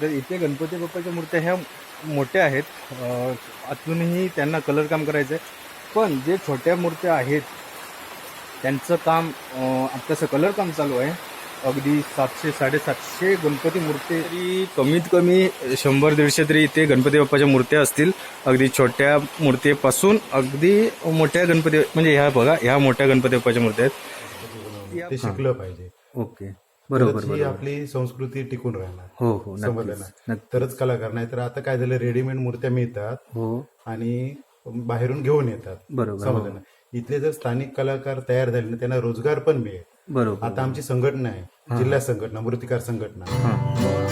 तर इथे गणपती बाप्पाच्या मूर्त्या ह्या मोठ्या आहेत. अं, अजूनही त्यांना कलर काम करायचं आहे पण जे छोट्या मूर्त्या आहेत त्यांचं काम अं, आत्ताचं कलर काम चालू आहे. अगदी सातशे साडेसातशे गणपती मूर्ती तरी कमीत कमी शंभर दीडशे तरी इथे गणपती बाप्पाच्या मूर्त्या असतील. अगदी छोट्या मूर्तीपासून अगदी मोठ्या गणपती म्हणजे ह्या बघा ह्या मोठ्या गणपती बाप्पाच्या मूर्त्या आहेत. ते शिकलं पाहिजे. ओके. बरोबर ही आपली संस्कृती टिकून राहणार हो हो समजलं ना तरच कलाकार नाही तर आता काय झालं रेडीमेड मूर्त्या मिळतात हो. आणि बाहेरून घेऊन येतात. बरोबर हो. समजलं ना इथले जर स्थानिक कलाकार तयार झाले ना त्यांना रोजगार पण मिळेल. बरोबर. आता आमची संघटना आहे जिल्हा संघटना मूर्तिकार संघटना. हां.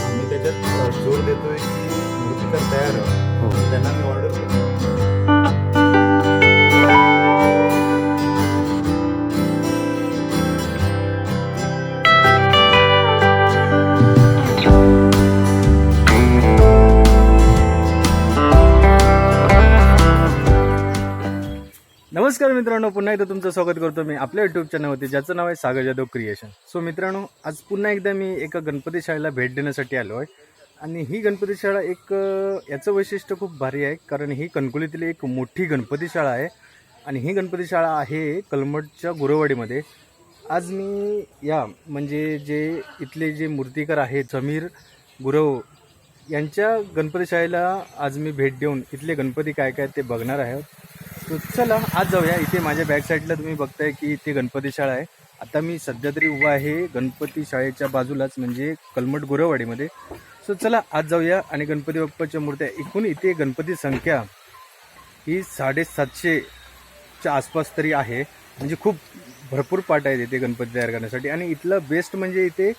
आम्ही त्याच्यात जोर देतोय की मूर्तिकार तयार. हो. त्यांना मी ऑर्डर नमस्कार मित्रांनो पुन्हा एकदा तुमचं स्वागत करतो मी आपल्या युट्यूब चॅनलवरती ज्याचं नाव आहे सागर जाधव क्रिएशन सो मित्रांनो आज पुन्हा एकदा मी एका गणपती शाळेला भेट देण्यासाठी आलो आहे. आणि ही गणपती शाळा एक याचं वैशिष्ट्य खूप भारी आहे कारण ही कणकुलीतील एक मोठी गणपती शाळा आहे. आणि ही गणपती शाळा आहे कलमटच्या गुरवाडीमध्ये. आज मी या म्हणजे जे इथले जे मूर्तिकार आहेत समीर गुरव यांच्या गणपती शाळेला आज मी भेट देऊन इथले गणपती काय काय ते बघणार आहे तर चला आज जाऊया. इथे माझ्या बॅक साईडला तुम्ही बघताय की इथे गणपती शाळा आहे. आता मी सध्या तरी उभा आहे गणपती शाळेच्या बाजूलाच म्हणजे कलमट गुरवाडीमध्ये सो चला आज जाऊया आणि गणपती बाप्पाच्या मूर्त्या. एकूण इथे गणपती संख्या ही साडेसातशेच्या आसपास तरी आहे. म्हणजे खूप भरपूर पाठ आहेत इथे गणपती तयार करण्यासाठी. आणि इथलं बेस्ट म्हणजे इथे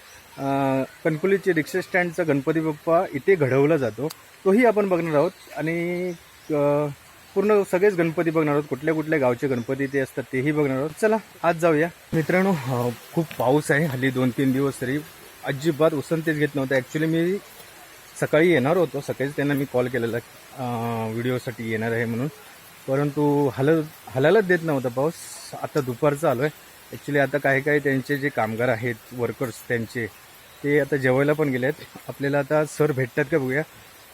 कणकुलीचे रिक्षा स्टँडचा गणपती बाप्पा इथे घडवला जातो. तोही आपण बघणार आहोत. आणि पूर्ण सगळेच गणपती बघणार आहोत. कुठल्या कुठल्या गावचे गणपती ते असतात तेही बघणार आहोत. चला आज जाऊया. मित्रांनो खूप पाऊस आहे. हल्ली दोन तीन दिवस तरी अजिबात उसंतीच घेत नव्हतं. ॲक्च्युली मी सकाळी येणार होतो. सकाळीच त्यांना मी कॉल केलेला व्हिडिओसाठी येणार आहे म्हणून. परंतु हल हलायलाच देत नव्हता पाऊस. आता दुपारचा आलो आहे ॲक्च्युली आता काही काही त्यांचे जे कामगार आहेत वर्कर्स त्यांचे ते आता जेवायला पण गेले आहेत आपल्याला आता सर भेटतात का बघूया.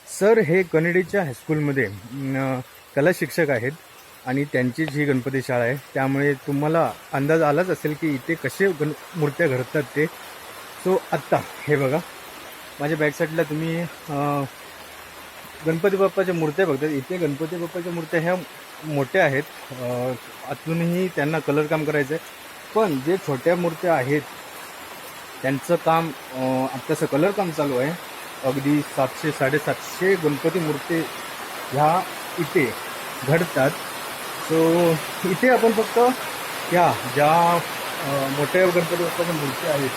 सर हे कनेडीच्या हायस्कूलमध्ये कला शिक्षक आहेत आणि त्यांची जी गणपती शाळा आहे त्यामुळे तुम्हाला अंदाज आलाच असेल की इथे कसे गण मूर्त्या घडतात ते. सो आत्ता हे बघा. माझ्या बॅक साईडला तुम्ही गणपती बाप्पाच्या मूर्त्या बघतात. इथे गणपती बाप्पाच्या मूर्त्या ह्या मोठ्या आहेत. अजूनही त्यांना कलर काम करायचं आहे. पण जे छोट्या मूर्त्या आहेत त्यांचं काम आत्ताचं कलर काम चालू आहे. अगदी सातशे साडेसातशे गणपती मूर्ती ह्या इथे घडतात. सो इथे आपण फक्त ह्या ज्या मोठ्या गणपती बाप्पाच्या मूर्ती आहेत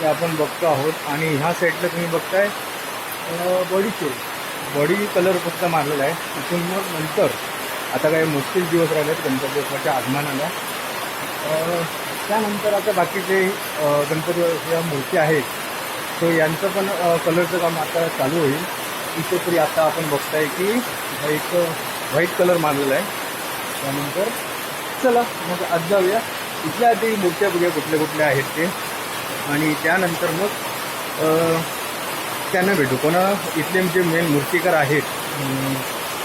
त्या आपण बघतो आहोत. आणि ह्या साईडला तुम्ही बघताय बॉडीचे बॉडी कलर फक्त मारलेला आहे. तिथून मग नंतर आता काही मुश्किल दिवस राहिले गणपती बाप्पाच्या आगमनाला. त्यानंतर आता बाकीचे गणपती ज्या मूर्ती आहेत. सो यांचं पण कलरचं काम आता चालू होईल. इथे तरी आता आपण बघताय की एक व्हाईट कलर मारलेला आहे. त्यानंतर चला मग आज जाऊया. इथल्या आधी मूर्त्या बघूया कुठल्या कुठल्या आहेत ते. आणि त्यानंतर मग त्यांना भेटू. कोणा इथले जे मेन मूर्तिकार आहेत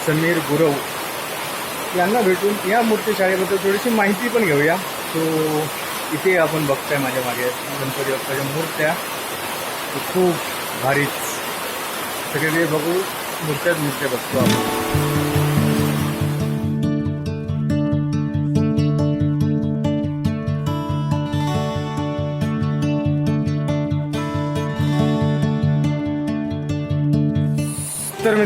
समीर गुरव यांना भेटून या मूर्तीशाळेबद्दल थोडीशी माहिती पण घेऊया. सो इथे आपण बघताय माझ्या मागे. गणपती बाप्पाच्या मूर्त्या. खूप भारीच. सगळे बघू मूर्त्याच मूर्त्या बघतो आपण.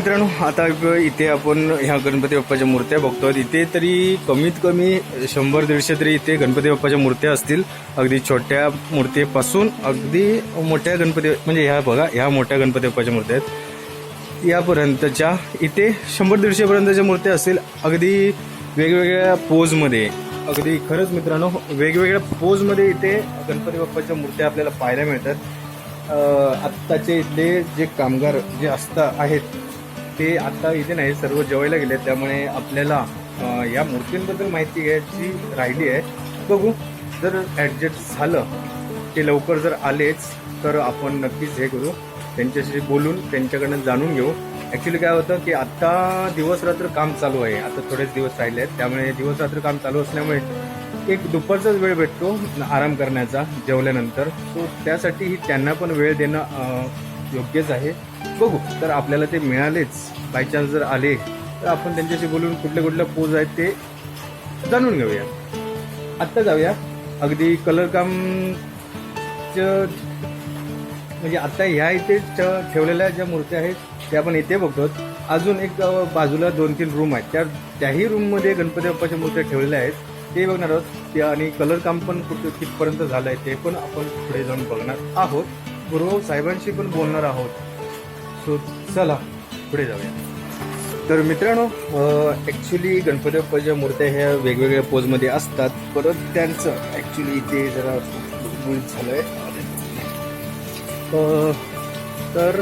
मित्रांनो आता इथे आपण ह्या गणपती बाप्पाच्या मूर्त्या बघतो. इथे तरी कमीत कमी शंभर दीडशे तरी इथे गणपती बाप्पाच्या मूर्त्या असतील. अगदी छोट्या मूर्तीपासून अगदी मोठ्या गणपती म्हणजे ह्या बघा ह्या मोठ्या गणपती बाप्पाच्या मूर्त्या आहेत. यापर्यंतच्या इथे शंभर दीडशेपर्यंतच्या मूर्त्या असतील. अगदी वेगवेगळ्या पोजमध्ये अगदी खरंच मित्रांनो वेगवेगळ्या पोजमध्ये इथे गणपती बाप्पाच्या मूर्त्या आपल्याला पाहायला मिळतात. आत्ताचे इथले जे कामगार जे असता आहेत ते आता इथे नाही सर्व जेवायला गेले त्यामुळे आपल्याला या मूर्तींबद्दल माहिती घ्यायची राहिली आहे. बघू जर ॲडजस्ट झालं ते लवकर जर आलेच तर आपण नक्कीच हे करू. त्यांच्याशी बोलून त्यांच्याकडनं जाणून घेऊ. ॲक्च्युली काय होतं की आत्ता दिवस रात्र काम चालू आहे. आता थोडेच दिवस राहिले आहेत. त्यामुळे दिवस रात्र काम चालू असल्यामुळे एक दुपारचाच वेळ भेटतो आराम करण्याचा जेवल्यानंतर. सो त्यासाठीही त्यांना पण वेळ देणं योग्यच आहे. बघू. तर आपल्याला ते मिळालेच. बाय चान्स जर आले तर आपण त्यांच्याशी बोलून कुठले कुठल्या पोज आहेत ते जाणून घेऊया. आत्ता जाऊया. अगदी कलर काम म्हणजे आत्ता ह्या इथे ठेवलेल्या ज्या मूर्त्या आहेत त्या आपण इथे बघतो अजून एक बाजूला दोन तीन रूम आहेत. त्या त्याही रूममध्ये गणपती बाप्पाच्या मूर्त्या ठेवलेल्या आहेत. ते बघणार आहोत. त्या आणि कलर काम पण कुठं कितपर्यंत झालं आहे ते पण आपण पुढे जाऊन बघणार आहोत. गुरुभाऊ साहेबांशी पण बोलणार आहोत. सो चला पुढे जाऊया. तर मित्रांनो ॲक्च्युली गणपती बाप्पाच्या मूर्त्या ह्या वेगवेगळ्या पोजमध्ये असतात. परत त्यांचं ॲक्च्युली इथे जरा झालं आहे तर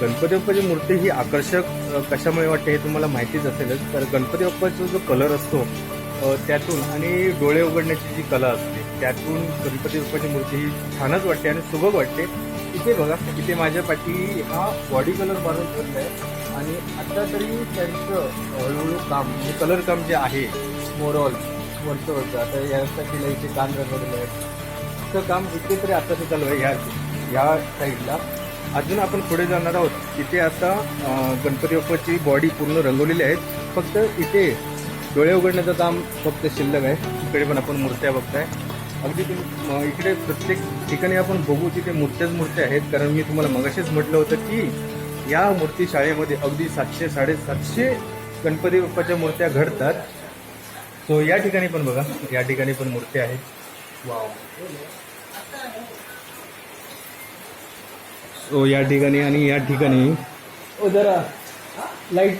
गणपती बाप्पाची मूर्ती ही आकर्षक कशामुळे वाटते हे तुम्हाला माहितीच असेलच. तर गणपती बाप्पाचा जो कलर असतो त्यातून आणि डोळे उघडण्याची जी कला असते त्यातून गणपती बाप्पाची मूर्ती ही छानच वाटते आणि सुबक वाटते. इथे बघा इथे माझ्या पाठी हा बॉडी कलर मारून ठेवला आहे. आणि आत्ता तरी त्यांचं हळूहळू काम म्हणजे कलर काम जे आहे मोरऑल वरचं वरचं आता यासाठी इथे कान रंगवलेलं आहे. तर काम इथे तरी आताचं चालू आहे ह्या ह्या साईडला अजून आपण पुढे जाणार आहोत. तिथे आता गणपती बाप्पाची बॉडी पूर्ण रंगवलेली आहेत फक्त इथे डोळे उघडण्याचं काम फक्त शिल्लक आहे. तिकडे पण आपण मूर्त्या बघताय. अगदी तुम्ही इकडे प्रत्येक ठिकाणी आपण बघू तिथे मूर्त्याच मूर्त्या आहेत. कारण मी तुम्हाला मगाशीच म्हटलं होतं की या मूर्ती शाळेमध्ये अगदी सातशे साडेसातशे गणपती बाप्पाच्या मूर्त्या घडतात. सो या ठिकाणी पण बघा. या ठिकाणी पण मूर्त्या आहेत. वाव. सो या ठिकाणी आणि या ठिकाणी. ओ जरा लाइट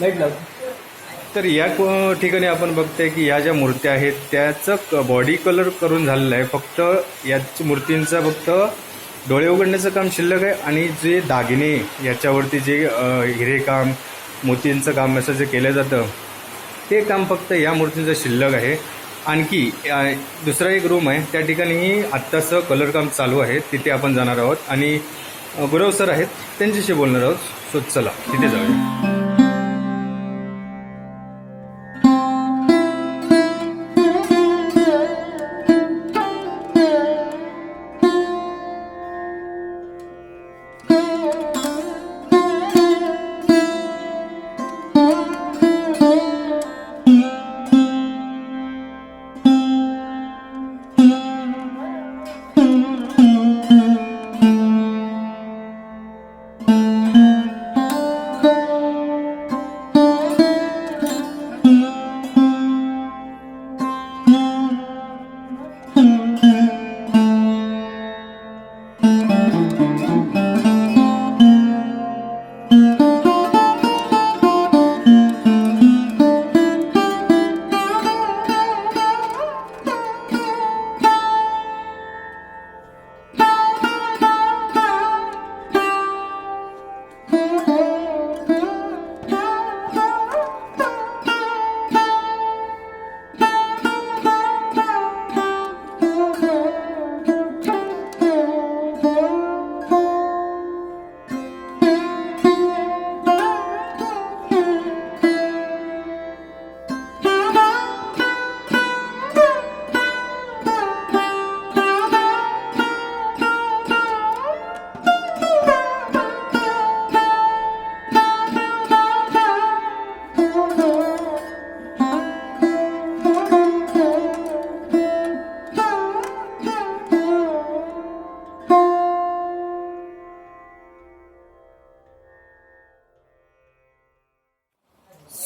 लाइट लाव. तर या ठिकाणी आपण बघतोय की या ज्या मूर्त्या आहेत त्याचं बॉडी कलर करून झालेलं आहे. फक्त याच मूर्तींचा फक्त डोळे उघडण्याचं काम शिल्लक आहे आणि जे दागिने याच्यावरती जे हिरे काम मोतींचं काम असं जे केलं जातं ते काम फक्त या मूर्तींचं शिल्लक आहे. आणखी दुसरा एक रूम आहे. त्या ठिकाणीही आत्ताचं कलर काम चालू आहे. तिथे आपण जाणार आहोत. आणि गुरव सर आहेत. त्यांच्याशी बोलणार आहोत. सो चला तिथे जाऊया.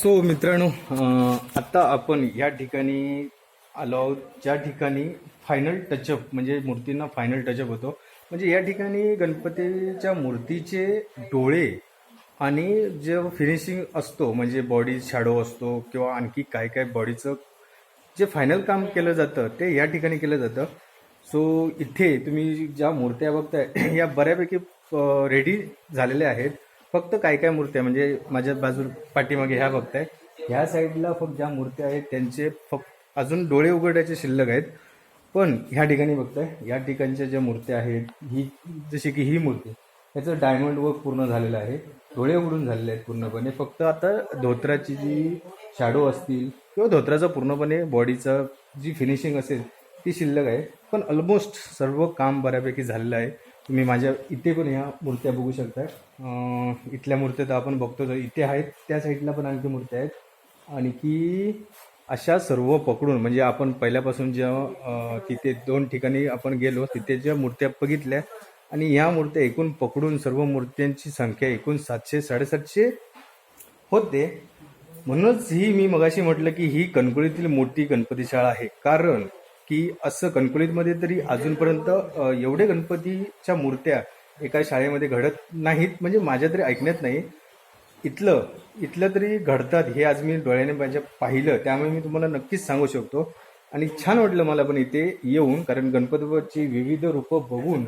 सो मित्रांनो आता आपण या ठिकाणी आलो आहोत. ज्या ठिकाणी फायनल टचअप म्हणजे मूर्तींना फायनल टचअप होतो. म्हणजे या ठिकाणी गणपतीच्या मूर्तीचे डोळे आणि जे फिनिशिंग असतो म्हणजे बॉडी शॅडो असतो किंवा आणखी काय काय बॉडीचं जे फायनल काम केलं जातं ते या ठिकाणी केलं जातं. सो इथे तुम्ही ज्या मूर्त्या बघताय या बऱ्यापैकी रेडी झालेल्या आहेत. फक्त काय काय मूर्त्या म्हणजे माझ्या बाजू पाठीमागे ह्या बघताय. ह्या साईडला फक्त ज्या मूर्त्या आहेत त्यांचे फक्त अजून डोळे उघडायचे शिल्लक आहेत. पण ह्या ठिकाणी बघताय या ठिकाणच्या ज्या मूर्त्या आहेत ही जशी की ही मूर्ती याचं डायमंड वर्क पूर्ण झालेलं आहे. डोळे उघडून झालेले आहेत पूर्णपणे. फक्त आता धोत्राची जी शॅडो असतील किंवा धोत्राचा पूर्णपणे बॉडीचं जी फिनिशिंग असेल ती शिल्लक आहे. पण ऑलमोस्ट सर्व काम बऱ्यापैकी झालेलं आहे. तुम्ही माझ्या इथे पण ह्या मूर्त्या बघू शकता इथल्या मूर्त्या तर आपण बघतो इथे आहेत त्या साईडला पण आणखी मूर्त्या आहेत. आणखी अशा सर्व पकडून म्हणजे आपण पहिल्यापासून जेव्हा तिथे दोन ठिकाणी आपण गेलो तिथे ज्या मूर्त्या बघितल्या आणि ह्या मूर्त्या एकूण पकडून सर्व मूर्त्यांची संख्या एकूण सातशे साडेसातशे होते. म्हणूनच ही मी मगाशी म्हटलं की ही कणकुळीतील मोठी गणपती शाळा आहे. कारण की असं कणकुलीतमध्ये तरी अजूनपर्यंत एवढे गणपतीच्या मूर्त्या एका शाळेमध्ये घडत नाहीत म्हणजे माझ्या तरी ऐकण्यात नाही. इथलं इथलं तरी घडतात हे आज मी डोळ्याने माझ्या पाहिलं त्यामुळे मी तुम्हाला नक्कीच सांगू शकतो. आणि छान वाटलं मला पण इथे येऊन कारण गणपतीची विविध रूपं बघून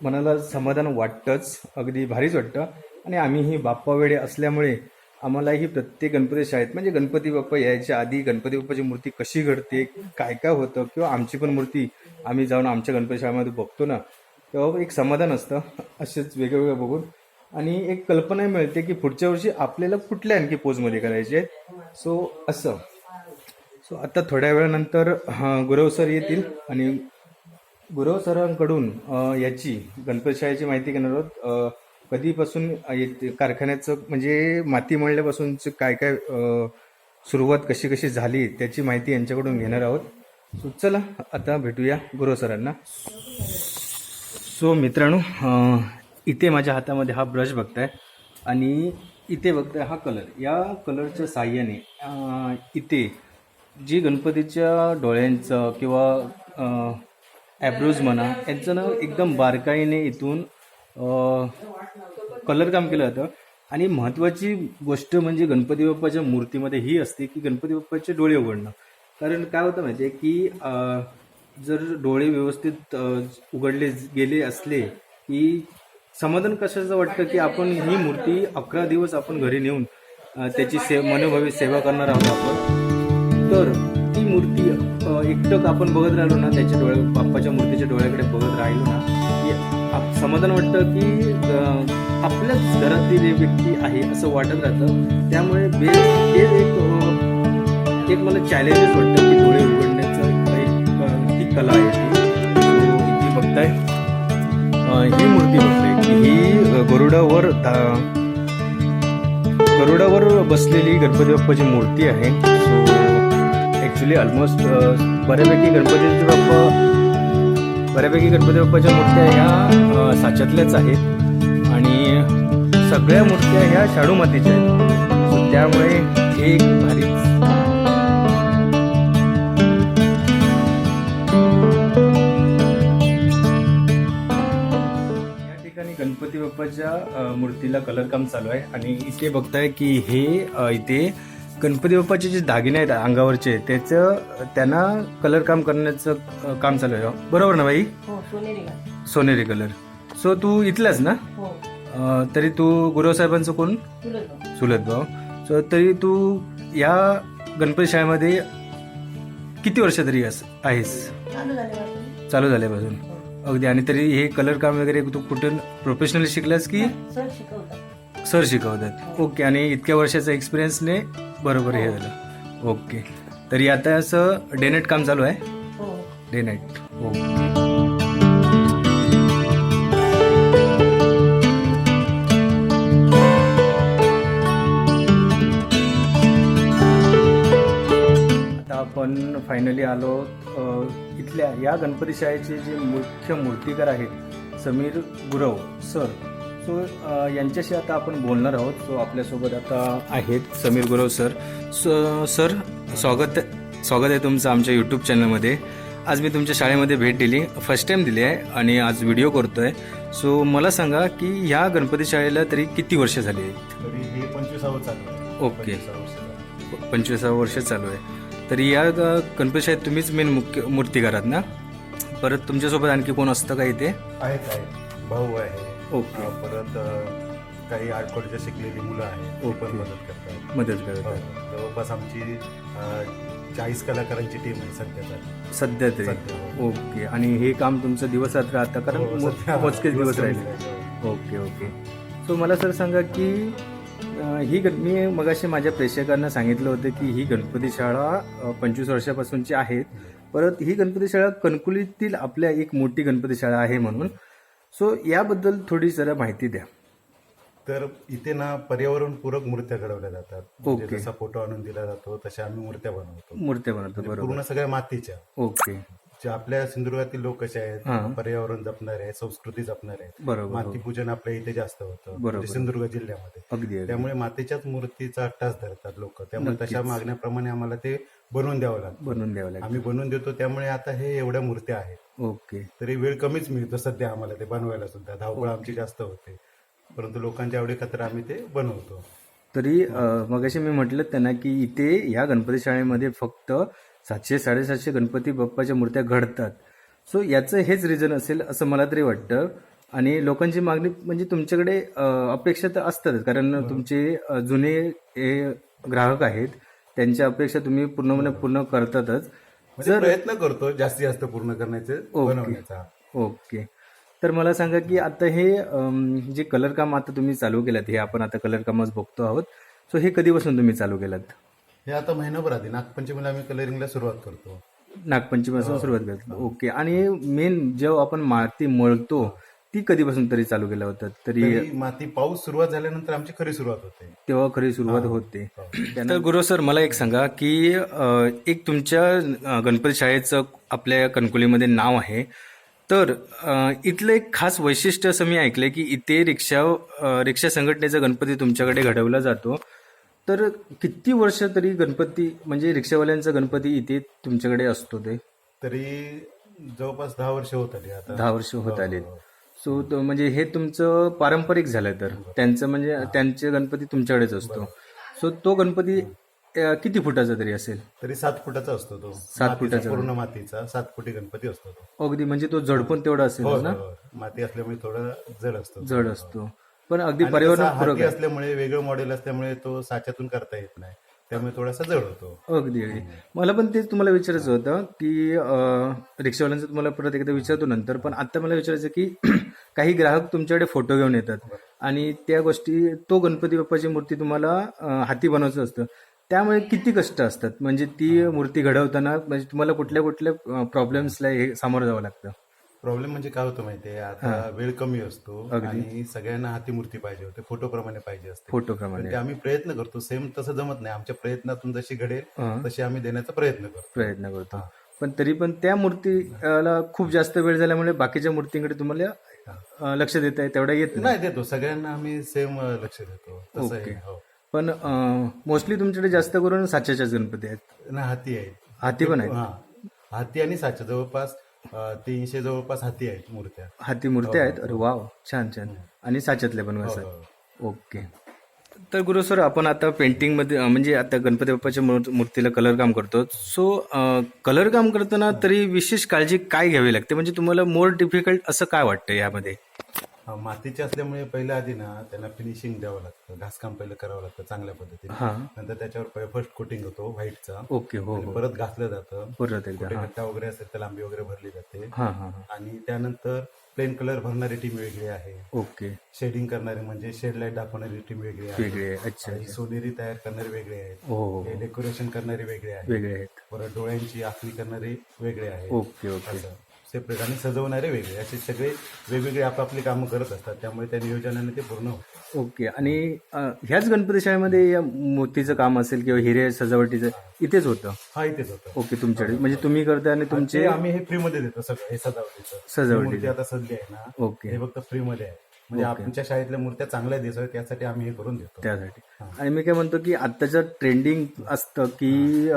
मनाला समाधान वाटतंच अगदी भारीच वाटतं. आणि आम्हीही बाप्पा बाप्पावेडे असल्यामुळे आम्हालाही प्रत्येक गणपती शाळेत म्हणजे गणपती बाप्पा यायच्या आधी गणपती बाप्पाची मूर्ती कशी घडते काय काय होतं किंवा आमची पण मूर्ती आम्ही जाऊन आमच्या गणपती शाळेमध्ये बघतो ना तेव्हा एक समाधान असतं असेच वेगवेगळं बघून. आणि एक कल्पना मिळते की पुढच्या वर्षी आपल्याला कुठल्या आणखी पोजमध्ये करायचे? सो असं. सो आता थोड्या वेळानंतर गुरव सर येतील आणि गुरव सरांकडून याची गणपती शाळेची माहिती घेणार आहोत. कधीपासून कारखान्याचं म्हणजे माती मळल्यापासूनच काय काय सुरुवात कशी कशी झाली त्याची माहिती यांच्याकडून घेणार आहोत. चला आता भेटूया गुरव सरांना. सो मित्रांनो इथे माझ्या हातामध्ये हा ब्रश बघताय आणि इथे बघताय हा कलर. या कलरच्या साह्याने इथे जी गणपतीच्या डोळ्यांचं किंवा ॲब्रोज म्हणा यांचं ना एकदम बारकाईने इथून कलर काम केलं जातं. आणि महत्त्वाची गोष्ट म्हणजे गणपती बाप्पाच्या मूर्तीमध्ये ही असते की गणपती बाप्पाचे डोळे उघडणं. कारण काय होतं माहिती आहे की जर डोळे व्यवस्थित उघडले गेले असले की समाधान कशाचं वाटतं की आपण ही मूर्ती अकरा दिवस आपण घरी नेऊन त्याची से मनोभावी सेवा करणार आहोत आपण? तर ती मूर्ती एकटक आपण बघत राहिलो ना त्याच्या डोळ्या बाप्पाच्या मूर्तीच्या डोळ्याकडे बघत राहिलो ना समाधान वाटतं की आपल्याच घरातील एक व्यक्ती आहे असं वाटत राहतं. त्यामुळे बे हे एक एक मला चॅलेंजेस वाटतं की डोळे उघडण्याचं एक ती कला आहे. ती बघताय ही मूर्ती बघताय की ही गरुडावर गरुडावर बसलेली गणपती बाप्पाची मूर्ती आहे. सो ॲक्च्युली ऑलमोस्ट बऱ्यापैकी गणपतीचे बाप्पा बऱ्यापैकी गणपती बाप्पाच्या मूर्त्या ह्या साच्यातल्याच आहेत. आणि सगळ्या मूर्त्या ह्या शाडू मातीच्या आहेत. सो त्यामुळे हे एक भारीच या ठिकाणी गणपती बाप्पाच्या मूर्तीला कलर काम चालू आहे. आणि इथे बघताय की हे इथे गणपती बाप्पाचे जे दागिने आहेत अंगावरचे त्याचं त्यांना कलर काम करण्याचं काम चालू आहे. बरोबर ना बाई? हो सोनेरी कलर सो तू इथलाच ना? हो. अ, तरी तू गुरव साहेबांचं कोण? चुलत भाऊ. सो तरी तू या गणपती शाळेमध्ये किती वर्ष तरी अस- आहेस? चालू झाल्यापासून चालू झाल्यापासून अगदी. आणि तरी हे कलर काम वगैरे तू कुठून प्रोफेशनली शिकलास की? सर शिकवतात. ओके आणि इतक्या वर्षाचा एक्सपिरियन्सने बरोबर हे झालं. ओके. तरी आता असं डे नाईट काम चालू आहे? हो. डे नाईट ओके आता आपण फायनली आलो इथल्या या गणपती शाळेचे जे मुख्य मूर्तिकार आहेत समीर गुरव सर. सो यांच्याशी आता आपण बोलणार आहोत. सो आपल्यासोबत आता आहेत Sameer Gurav sir. So sir स्वागत स्वागत आहे तुमचं आमच्या यूट्यूब चॅनलमध्ये आज मी तुमच्या शाळेमध्ये भेट दिली. फर्स्ट टाइम दिली आहे आणि आज व्हिडिओ करतोय. सो मला सांगा की ह्या गणपती शाळेला तरी किती वर्ष झाली आहेत? तरी हे पंचवीसावं चालू आहे. ओके. 25 वर्ष झाली. पंचवीसावं वर्ष चालू आहे. तरी या गणपती शाळेत तुम्हीच मेन मुख्य मूर्तिकार आहात ना? परत तुमच्यासोबत आणखी कोण असतं का इथे? आहेत. भाऊ आहे. ओके. अं, परत अं, काही आर्ट शिकलेली मुलं आहेत ते पण ओके. मदत करतात मदत हो, करतात जवळपास आमची चाळीस कलाकारांची टीम आहे सध्या तर. सध्या तरी सध्या, हो. ओके आणि हे काम तुमचं दिवस रात्र आता कारण हो, मो- सध्या मोजकेच दिवस राहिले. ओके ओके सो मला सर सांगा की अं, ही गण मी मगाशी माझ्या प्रेक्षकांना सांगितलं होतं की ही गणपती शाळा पंचवीस वर्षापासूनची आहेत परत ही गणपती शाळा कणकुलीतील आपल्या एक मोठी गणपती शाळा आहे म्हणून सो याबद्दल थोडी जरा माहिती द्या. तर इथे ना पर्यावरण पूरक मूर्त्या घडवल्या जातात. म्हणजे ओके. जसा फोटो आणून दिला जातो तशा आम्ही मूर्त्या बनवतो. मूर्त्या बनवतो म्हणजे बरोबर. पूर्ण सगळ्या मातीच्या. ओके. जे आपल्या सिंधुदुर्गातील लोक कसे हा. आहेत पर्यावरण जपणारे आहेत संस्कृती जपणारे आहेत. बरोबर माती पूजन आपल्या इथे जास्त होतं. बरोबर. म्हणजे सिंधुदुर्ग जिल्ह्यामध्ये. अगदी अगदी. त्यामुळे मातीच्याच मूर्तीचा अट्टास धरतात लोक. त्यामुळे. तशा मागण्याप्रमाणे आम्हाला ते बनवून द्यावं लागतं. बनवून द्यावं लागेल आम्ही बनवून देतो त्यामुळे आता हे एवढ्या मूर्त्या आहेत. ओके. तरी वेळ कमीच मिळतो. सध्या आम्हाला ते बनवायला सुद्धा. धावपळ आमची जास्त होते. परंतु लोकांच्या आवडी खातर आम्ही ते बनवतो. तरी मग असे मी म्हटलं त्यांना की इथे या गणपती शाळेमध्ये फक्त सातशे साडेसातशे गणपती बाप्पाच्या मूर्त्या घडतात. सो याचं हेच रिझन असेल असं मला तरी वाटतं. आणि लोकांची मागणी म्हणजे तुमच्याकडे अपेक्षा तर असतातच. कारण तुमचे जुने हे ग्राहक आहेत. त्यांच्या अपेक्षा तुम्ही पूर्णपणे पूर्ण करतातच. म्हणजे प्रयत्न करतो जास्तीत जास्त पूर्ण करण्याचे. बनवण्याचा. ओके. तर मला सांगा की आता हे जे कलर काम आता तुम्ही चालू केलात हे आपण आता कलर कामच बघतो आहोत. सो हे कधीपासून तुम्ही चालू केलात हे आता महिनाभर आधी. नागपंचमीला आम्ही कलरिंगला सुरुवात करतो. नागपंचमीपासून सुरुवात करतात ओके. आणि मेन जेव्हा आपण माती मळतो ती कधीपासून तरी चालू केला होता? तरी माती पाऊस सुरुवात झाल्यानंतर आमची खरी सुरुवात होते. तेव्हा खरी सुरुवात होते. तर गुरु सर मला एक सांगा की एक तुमच्या गणपती शाळेचं आपल्या कणकुलीमध्ये नाव आहे. तर इथलं एक खास वैशिष्ट्य असं मी ऐकलंय की इथे रिक्षा रिक्षा संघटनेचा गणपती तुमच्याकडे घडवला जातो. तर किती वर्ष तरी गणपती म्हणजे रिक्षावाल्यांचा गणपती इथे तुमच्याकडे असतो ते? तरी जवळपास दहा वर्ष होत आली आता. दहा वर्ष होत हो, आले हो. सो तो म्हणजे हे तुमचं पारंपरिक झालं तर. त्यांचं म्हणजे त्यांचे गणपती तुमच्याकडेच असतो. सो तो गणपती अ, किती फुटाचा तरी असेल? तरी सात फुटाचा असतो तो. सात मातीचा, फुटाचा. पूर्ण मातीचा सात फुटी गणपती असतो तो. अगदी म्हणजे तो जडपण तेवढा असेल हो, ना? हो. माती असल्यामुळे थोडा जड असतो. जड असतो. पण अगदी आणि पर्यावरण हाती आहे. असल्यामुळे वेगळं मॉडेल असल्यामुळे तो साच्यातून करता येत नाही. त्यामुळे थोडासा जड होतो. अगदी अगदी. मला पण तेच तुम्हाला विचारायचं होतं की अं, रिक्षावाल्यांचं तुम्हाला परत एकदा विचारतो नंतर पण आता मला विचारायचं की काही ग्राहक तुमच्याकडे फोटो घेऊन येतात. आणि त्या गोष्टी तो गणपती बाप्पाची मूर्ती तुम्हाला हाती बनवायचं असतं. त्यामुळे किती कष्ट असतात? म्हणजे ती मूर्ती घडवताना म्हणजे तुम्हाला कुठल्या कुठल्या प्रॉब्लेम्सला हे सामोरं जावं लागतं? प्रॉब्लेम म्हणजे काय होतं माहितीये? आता वेळ कमी असतो. आणि सगळ्यांना हाती मूर्ती पाहिजे होते फोटो प्रमाणे पाहिजे असते. फोटोप्रमाणे पण ते आम्ही प्रयत्न करतो सेम तसं जमत नाही. आमच्या प्रयत्नातून जशी घडेल. तशी आम्ही देण्याचा प्रयत्न करतो. प्रयत्न करतो. पण तरी पण त्या मूर्तीला खूप जास्त वेळ झाल्यामुळे बाकीच्या मूर्तींकडे तुम्हाला अं, लक्ष देता आहे तेवढा येत नाही. नाही देतो. सगळ्यांना आम्ही सेम लक्ष देतो. तसं आहे हो. पण मोस्टली तुमच्याकडे जास्त करून साच्याच्याच गणपती आहेत. ना हाती आहे हाती पण आहेत? हा. हाती आणि साच्या. जवळपास अं, तीनशे जवळपास हाती आहेत मूर्त्या. हाती मूर्ती आहेत? अरे वाव. छान छान. आणि साच्यातले पण हो, हो. ओके. तर गुरु सर आपण आता पेंटिंगमध्ये अं, म्हणजे आता गणपती बाप्पाच्या मूर- मूर्तीला कलर काम करतो. सो कलर काम करताना तरी विशेष काळजी काय घ्यावी लागते? म्हणजे तुम्हाला मोर डिफिकल्ट असं काय वाटतं यामध्ये? मातीचे असल्यामुळे पहिल्या आधी ना त्यांना फिनिशिंग द्यावं लागतं. घासकाम पहिलं करावं लागतं चांगल्या पद्धतीने. नंतर त्याच्यावर फर्स्ट कोटिंग होतो व्हाईटचा ओके हो हो. परत घासलं जातं. परत वगैरे असेल तर लांबी वगैरे भरली जाते. आणि त्यानंतर प्लेन कलर भरणारी टीम वेगळी आहे. ओके. शेडिंग करणारी म्हणजे शेड लाइट दाखवणारी टीम वेगळी आहे. वेगळे आहे. अच्छा. आणि सोनेरी तयार करणारे वेगळे आहेत हो हो. हो. डेकोरेशन करणारे वेगळे आहेत वेगळे आहेत. परत डोळ्यांची आखणी करणारे वेगळे आहेत ओके ओके. सेपरेट आणि सजवणारे वेगळे असे सगळे वेगवेगळे आपापली कामं करत असतात. त्यामुळे त्या नियोजनाने ते पूर्ण होतं ओके. आणि अं, ह्याच गणपती शाळेमध्ये या मोतीचं काम असेल किंवा हिरे सजावटीचं इथेच होतं? हा इथेच होतं. ओके तुमच्याकडे. म्हणजे तुम्ही करता आणि तुमचे आम्ही हे फ्रीमध्ये देतो सगळं हे सजावटीचं. सजावटीचं. ही मूर्ती आता सजली आहे ना ओके. हे फक्त फ्रीमध्ये आहे. म्हणजे आमच्या शाळेतल्या मूर्त्या चांगल्या दिसाव्यात यासाठी आम्ही हे करून देतो. त्यासाठी. आणि मी काय म्हणतो की आत्ताचं ट्रेंडिंग असतं की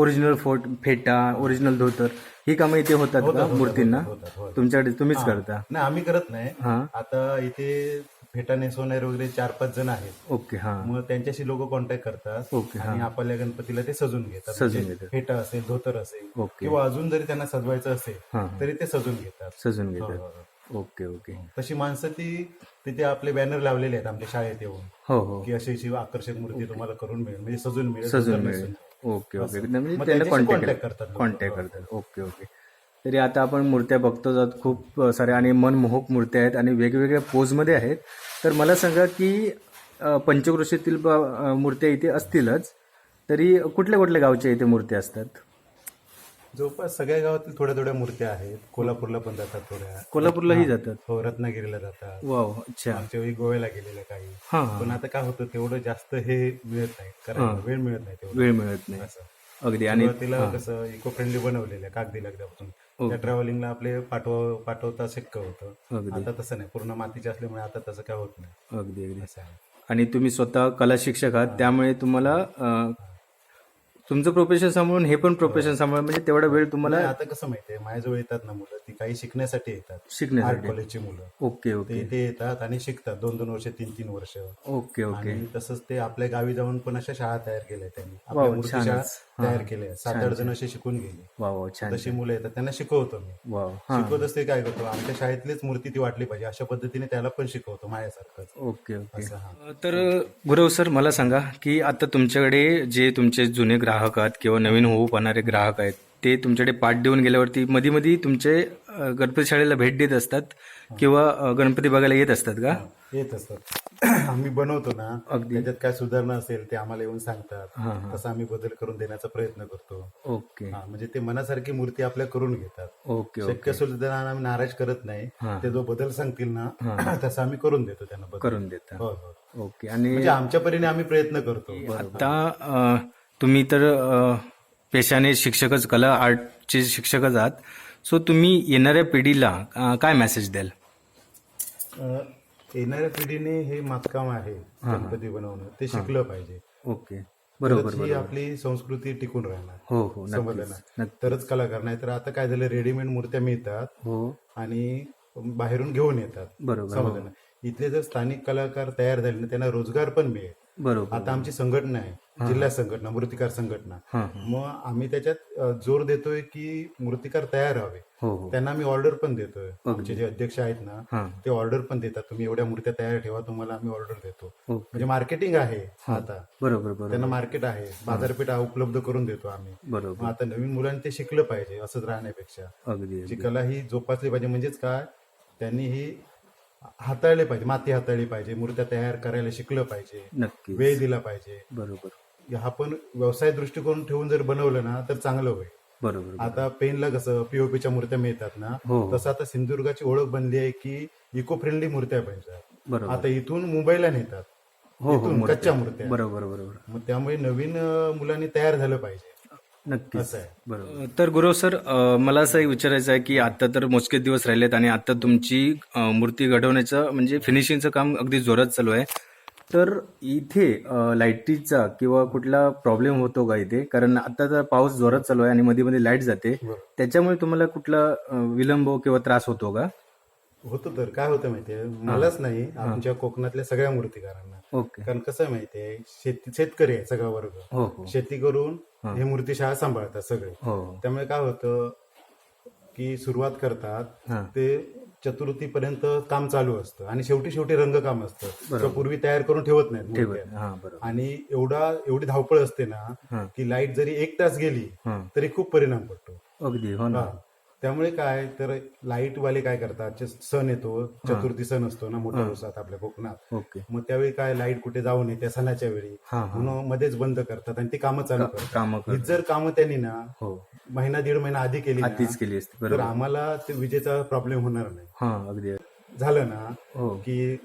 ओरिजिनल फोट फेटा ओरिजिनल धोतर ही कामं इथे होतात का मूर्तींना? होतात, होतात. तुमच्याकडे तुम्हीच करता? नाही आम्ही करत नाही. हा. आता इथे फेटा नेसवणारे वगैरे चार पाच जण आहेत. ओके हा. मग त्यांच्याशी लोक कॉन्टॅक्ट करतात ओके हा. आणि आपल्या गणपतीला ते सजून घेतात. सजून म्हणजे घेतात. फेटा असेल धोतर असेल ओके. किंवा अजून जरी त्यांना सजवायचं असेल हा तरी ते सजून घेतात. सजून हो, घेतात. हो, हो. Okay okay. तशी माणसं ती तिथे आपले बॅनर लावलेले आहेत आमच्या शाळेत येऊन. हो हो. की अशी अशी आकर्षक मूर्ती तुम्हाला करून मिळेल म्हणजे सजून मिळेल सजून धोतर मिळेल. नेसून. Okay okay. म्हणजे त्यांना कॉन्टॅक्ट करतात. कॉन्टॅक्ट करतात. Okay okay. तरी आता आपण मूर्त्या बघतो आहोत खूप साऱ्या आणि मनमोहक मूर्त्या आहेत आणि वेगवेगळ्या पोजमध्ये आहेत. तर मला सांगा की पंचक्रोशीतील मूर्त्या इथे असतीलच तरी कुठल्या कुठल्या गावच्या इथे मूर्त्या असतात? जवळपास सगळ्या गावातील थोड्या थोड्या मूर्त्या आहेत. कोल्हापूरला पण जातात थोड्या. कोल्हापूरला जातात? हो रत्नागिरीला जातात. वाव अच्छा. मागच्या वेळी गोव्याला गेलेल्या काही. हां पण आता काय होतं तेवढं जास्त हे मिळत नाही. कारण वेळ मिळत नाही तेवढं. वेळ मिळत नाही. असं. अगदी. आणि सुरुवातीला कसं इको फ्रेंडली बनवलेलं आहे कागदी लगद्यापासून. त्या ट्रॅव्हलिंगला आपले पाठव पाठवता शक्य होतं. अगदी. आता तसं नाही. पूर्ण मातीचे असल्यामुळे आता तसं काय होत नाही. अगदी अगदी. असं आहे. आणि तुम्ही स्वतः कला शिक्षक आहात त्यामुळे तुम्हाला अ, तुमचं प्रोफेशन सांभाळून हे पण प्रोफेशन सांभाळून म्हणजे तेवढा वेळ तुम्हाला आता कसं माहितीये माझ्याजवळ येतात ना मुलं ती काही शिकण्यासाठी येतात. आर्ट शिकण्यासाठी कॉलेजची मुलं. ओके ते ओके इथे येतात आणि शिकतात दोन दोन वर्ष तीन तीन वर्ष. Okay okay. आणि तसंच ते आपल्या गावी जाऊन पण अशा शाळा तयार केल्या त्यांनी. आपल्या वाव, मूर्ती छानच. शाळा हा. तयार केल्या सात आठ जण असे शिकून गेले. वा वा छान. तशी मुलं येतात त्यांना शिकवतो मी. हां. शिकवत असते काय करतो आमच्या शाळेतलीच मूर्ती ती वाटली पाहिजे अशा पद्धतीने त्याला पण शिकवतो माझ्यासारखंच. Okay okay. असं हा. तर गुरव सर मला सांगा की आता तुमच्याकडे जे तुमचे जुने ग्राहक आहेत किंवा नवीन होऊ पाहणारे ग्राहक आहेत ते तुमच्याकडे पाठ देऊन गेल्यावरती मध्ये मध्ये तुमचे गणपती शाळेला भेट देत असतात किंवा गणपती बघायला येत असतात का? येत असतात. आम्ही बनवतो ना अगदी. त्याच्यात काय सुधारणा असेल ते आम्हाला येऊन सांगतात. तसं आम्ही बदल करून देण्याचा प्रयत्न करतो. ओके. म्हणजे ते मनासारखी मूर्ती आपल्या करून घेतात. ओके शक्य त्यांना आम्ही नाराज करत नाही. ते जो बदल सांगतील ना तसं आम्ही करून देतो त्यांना बदल. करून देता हो, हो. ओके आणि म्हणजे आमच्या परीने आम्ही प्रयत्न करतो. आता तुम्ही तर पेशाने शिक्षकच कला आर्टचे शिक्षकच आहात. सो तुम्ही येणाऱ्या पिढीला काय मेसेज द्याल? येणाऱ्या पिढीने हे मातकाम आहे गणपती बनवणं. ते शिकलं पाहिजे. ओके. बरोबर तरच ही आपली संस्कृती टिकून राहणार. हो हो. समजलं नक्कीच ना तरच कलाकार नाही तर आता काय झालं रेडीमेड मूर्त्या मिळतात हो. आणि बाहेरून घेऊन येतात. बरोबर समजलं ना? इथले जर स्थानिक कलाकार तयार झाले ना त्यांना रोजगार पण मिळेल. बरोबर आता आमची संघटना आहे जिल्हा संघटना मूर्तिकार संघटना. हां मग आम्ही त्याच्यात जोर देतोय की मूर्तिकार तयार व्हावे. हो हो. त्यांना आम्ही ऑर्डर पण देतोय. आमचे जे अध्यक्ष आहेत ना हां. ते ऑर्डर पण देतात. तुम्ही एवढ्या मूर्त्या तयार ठेवा तुम्हाला आम्ही ऑर्डर देतो. ओके म्हणजे मार्केटिंग आहे आता. बरोबर त्यांना मार्केट आहे बाजारपेठ उपलब्ध करून देतो आम्ही. बरोबर. आता नवीन मुलांनी ते शिकलं पाहिजे असंच राहण्यापेक्षा. जी कला ही जोपासली पाहिजे. म्हणजेच काय? त्यांनी ही हाताळली पाहिजे माती हाताळली पाहिजे मूर्त्या तयार करायला शिकलं पाहिजे नक्की वेळ दिला पाहिजे. बरोबर. हा पण व्यवसाय दृष्टिकोन ठेवून जर बनवलं ना तर चांगलं होईल. बरोबर आता पेनला कसं पीओपीच्या मूर्त्या मिळतात ना हो. तसं आता सिंधुदुर्गाची ओळख बनली आहे की इको फ्रेंडली मूर्त्या पाहिजे बरोबर. आता इथून मुंबईला नेतात. हो हो. कच्च्या मूर्त्या. बरोबर बरोबर. मग त्यामुळे नवीन मुलांनी तयार झालं पाहिजे. नक्कीच. असं आहे. बरोबर. तर गुरु सर अ, मला असं एक विचारायचं आहे की आता तर मोजके दिवस राहिलेत आणि आता तुमची अ, मूर्ती घडवण्याचं म्हणजे फिनिशिंगचं काम अगदी जोरात चालू आहे. तर इथे अ, लाईटीचा किंवा कुठला प्रॉब्लेम होतो का इथे? कारण आता तर पाऊस जोरात चालू आहे आणि मध्ये मध्ये लाइट जाते. बरोबर. त्याच्यामुळे तुम्हाला कुठला अ, विलंब किंवा त्रास होतो का? होतं तर. काय होतं माहितीये? मलाच नाही आमच्या कोकणातल्या सगळ्या मूर्तिकारांना. ओके. कारण कसं आहे माहितीये? शेती शेतकरी आहे सगळा वर्ग. हो हो. शेती करून हे. मूर्तीशाळा सांभाळतात सगळे. हो. त्यामुळे काय होतं की सुरुवात करतात हां. ते चतुर्थीपर्यंत काम चालू असतं आणि शेवटी शेवटी रंगकाम असतं. तर पूर्वी तयार करून ठेवत नाहीत मूर्त्या. ठेवत हां बरोबर. आणि एवढा एवढी धावपळ असते ना हां. की लाइट जरी एक तास गेली हां. तरी खूप परिणाम पडतो. अगदी हो ना. हा. त्यामुळे काय तर लाइट वाले काय करतात सण येतो चतुर्थी सण असतो ना मोठ्या दिवसात आपल्या कोकणात. ओके. मग त्यावेळी काय लाइट कुठे जाऊ नये त्या सणाच्या वेळी. म्हणून मध्येच बंद करतात आणि ती कामं चालू करतात. जर कामं त्यांनी ना हो. महिना दीड महिना आधी केली ना, आधीच केली असते तर आम्हाला ते विजेचा प्रॉब्लेम होणार नाही. अगदी. झालं ना हो. की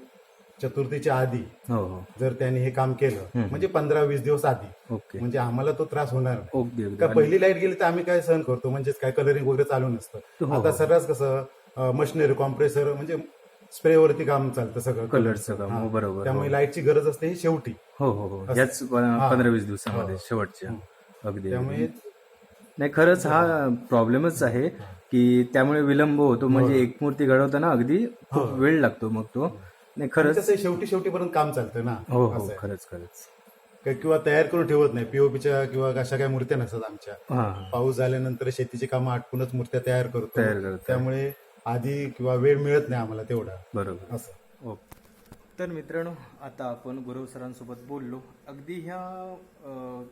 चतुर्थीच्या आधी हो हो. जर त्यांनी हे काम केलं म्हणजे पंधरा वीस दिवस आधी. ओके. म्हणजे आम्हाला तो त्रास होणार नाही. का पहिली लाइट गेली तर आम्ही काय सहन करतो? म्हणजेच काय कलरिंग वगैरे चालू नसतं. आता सर्रास कसं मशिनरी कॉम्प्रेसर म्हणजे स्प्रेवरती काम चालतं सगळं. कलरचं काम हो. बरोबर त्यामुळे लाईटची गरज असते ही शेवटी. हो हो हो. याच पंधरा वीस दिवसामध्ये शेवटच्या. अगदी त्यामुळे नाही खरंच हा प्रॉब्लेमच आहे की त्यामुळे विलंब होतो. म्हणजे एक मूर्ती घडवताना अगदी खूप वेळ लागतो मग तो. नाही खरंच. कसं शेवटी शेवटीपर्यंत काम चालतं ना हो हो असं आहे. खरंच खरंच. काय किंवा तयार करून ठेवत नाही. पीओपीच्या किंवा अशा काही मूर्त्या नसतात आमच्या. हा. हा पाऊस झाल्यानंतर शेतीची कामं आटपूनच मूर्त्या तयार करतो. तयार करतो. त्यामुळे आधी किंवा वेळ मिळत नाही आम्हाला तेवढा. बरोबर. असं. ओके तर मित्रांनो आता आपण गुरव सरांसोबत बोललो. अगदी ह्या अ,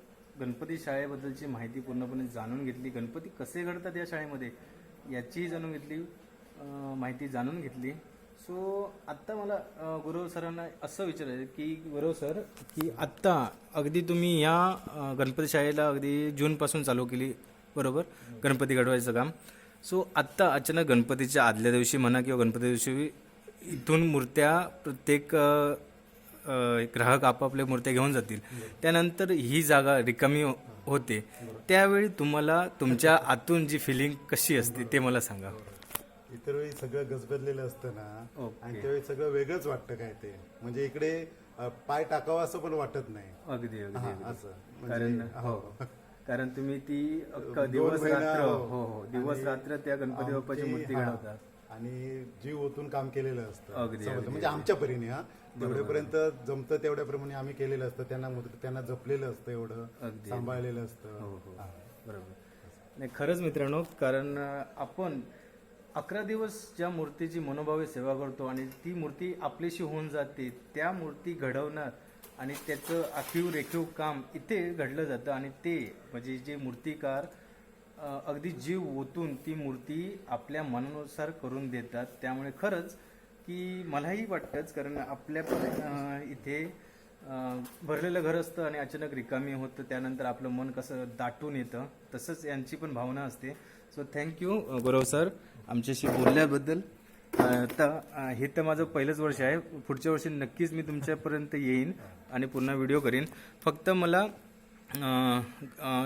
गणपती शाळेबद्दलची माहिती पूर्णपणे जाणून घेतली. गणपती कसे घडतात या शाळेमध्ये याची जाणून घेतली. अं, माहिती जाणून घेतली. सो आत्ता मला गुरव सरांना असं विचारायचं की गुरव सर की आत्ता अगदी तुम्ही या गणपती शाळेला अगदी जूनपासून चालू केली बरोबर? गणपती घडवायचं काम. सो आत्ता अचानक गणपतीच्या आदल्या दिवशी म्हणा किंवा गणपती दिवशी इथून मूर्त्या प्रत्येक ग्राहक आपापल्या मूर्त्या घेऊन जातील. त्यानंतर ही जागा रिकामी हो, होते. त्यावेळी तुम्हाला तुमच्या आतून जी फिलिंग कशी असते ते मला सांगा. इतर वेळी सगळं गजबजलेलं असतं ना ओके. आणि त्यावेळी सगळं वेगळंच वाटतं काय ते म्हणजे इकडे अ, पाय टाकावा असं पण वाटत नाही अगदी अगदी हा, अगदी. असं कारण म्हणजे हो कारण तुम्ही ती अख्खा दोन दिवस महिना, रात्र हो. हो दिवस आणि रात्र त्या गणपती बाप्पाची आमची- मूर्ती हा. घडवतात आणि जीव ओतून काम केलेलं असतं अगदी, समजलं? अगदी, म्हणजे आमच्या परीने हा तेवढ्यापर्यंत जमतं तेवढ्याप्रमाणे आम्ही केलेलं असतं त्यांना त्यांना जपलेलं असतं एवढं अगदी. सांभाळलेलं असतं हो हो हा. बरोबर नाही खरंच मित्रांनो कारण अं, आपण अकरा दिवस ज्या मूर्तीची मनोभावे सेवा करतो आणि ती मूर्ती आपलीशी होऊन जाते त्या मूर्ती घडवणं आणि त्याचं आखीव रेखीव काम इथे घडलं जातं आणि ते म्हणजे जे मूर्तिकार अगदी जीव ओतून ती मूर्ती आपल्या मनानुसार करून देतात. त्यामुळे खरंच की मलाही वाटतंच कारण आपल्या इथे भरलेलं घर असतं आणि अचानक रिकामी होतं. त्यानंतर आपलं मन कसं दाटून येतं. तसंच यांची पण भावना असते. सो थँक्यू गौरव सर आमच्याशी बोलल्याबद्दल. अं, हे तर माझं पहिलंच वर्ष आहे. पुढच्या वर्षी नक्कीच मी तुमच्यापर्यंत येईन आणि पुन्हा व्हिडिओ करीन. फक्त मला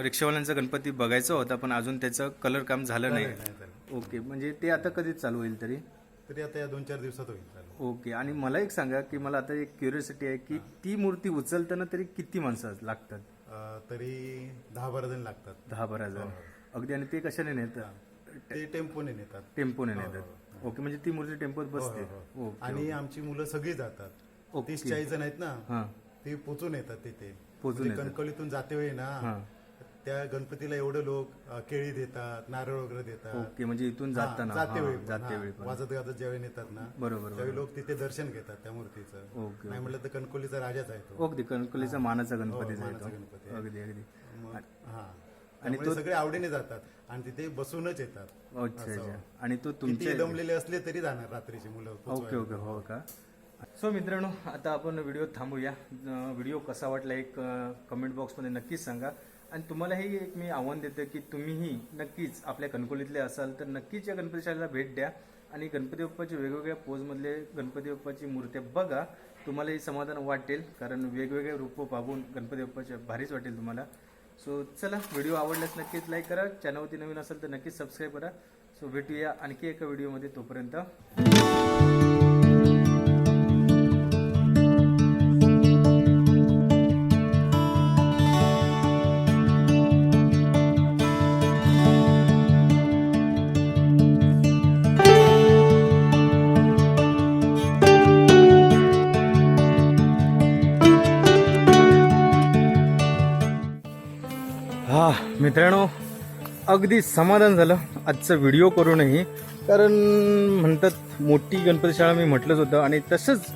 रिक्षावाल्यांचा गणपती बघायचा होता पण अजून त्याचं कलर काम झालं नाही. ओके म्हणजे ते आता कधी चालू होईल तरी? तरी आता या दोन चार दिवसात होईल. ओके आणि मला एक सांगा की मला आता एक क्युरियोसिटी आहे की ती मूर्ती उचलताना तरी किती माणसं लागतात? तरी दहा बारा जण लागतात. दहा बारा जण. अगदी आणि ते कशाने नेतात ते टेम्पोने नेतात. टेम्पोने नेतात. ओके म्हणजे ती मूर्ती टेम्पोत बसते. ओके आणि आमची मुलं सगळी जातात. ओके. तीस चाळीस जण आहेत ना हां. ती पोचून येतात तिथे. पोचून म्हणजे कणकवलीतून जाते वेळी ना हां. त्या गणपतीला एवढे लोक अ, केळी देतात नारळ वगैरे देतात. ओके म्हणजे इथून हा, जाताना. जाते हां, वेळी जाते हा. वेळी पण. वाजत गाजत ज्यावेळी नेतात ना बरोबर त्यावेळी लोक तिथे दर्शन घेतात त्या मूर्तीचं. ओके नाही म्हटलं तर कणकोलीचा राजाच आहे तो. ओके कणकलीचा मानाचा गणपती हो, मानाचा गणपती आहे. अगदी अगदी. मग हा. आणि सगळे आवडीने जातात आणि तिथे बसूनच येतात. अच्छा अच्छा. आणि तो किती तुमच्या दमलेले असले तरी जाणार रात्रीची मुलं ओके ओके हो का? सो मित्रांनो आता आपण व्हिडिओ थांबूया. अं, व्हिडिओ कसा वाटला एक कमेंट बॉक्समध्ये नक्कीच सांगा. आणि तुम्हालाही एक मी आव्हान देतो की तुम्हीही नक्कीच आपल्या कणकोलीतले असाल तर नक्कीच या गणपती शाळेला भेट द्या. आणि गणपती बाप्पाची वेगवेगळ्या पोजमधले गणपती बाप्पाची मूर्त्या बघा. तुम्हालाही समाधान वाटेल कारण वेगवेगळे रूप पाहून गणपती बाप्पाच्या भारीच वाटेल तुम्हाला. सो चला व्हिडिओ आवडल्यास नक्कीच लाईक करा. चॅनलवरती नवीन असेल तर नक्कीच सबस्क्राईब करा. सो भेटूया आणखी एका व्हिडिओमध्ये तोपर्यंत. मित्रांनो अगदी समाधान झालं. आजचा व्हिडिओ करूनही. कारण म्हणतात मोठी गणपती शाळा मी म्हटलंच होतं आणि तसंच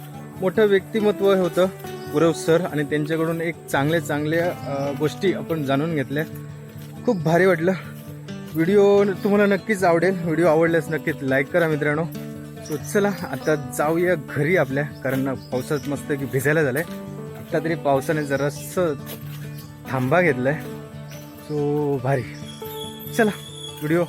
मोठं व्यक्तिमत्व होतं गुरव सर आणि त्यांच्याकडून एक चांगल्या चांगल्या गोष्टी आपण जाणून घेतल्या. खूप भारी वाटलं. व्हिडिओ तुम्हाला नक्कीच आवडेल. व्हिडिओ आवडल्यास नक्कीच लाईक करा मित्रांनो. सो चला आता जाऊया घरी आपल्या. कारण पावसात मस्त की भिजायला आहे आता तरी पावसाने जरासं थांबा घेतलाय. सो भारी. चला व्हिडिओ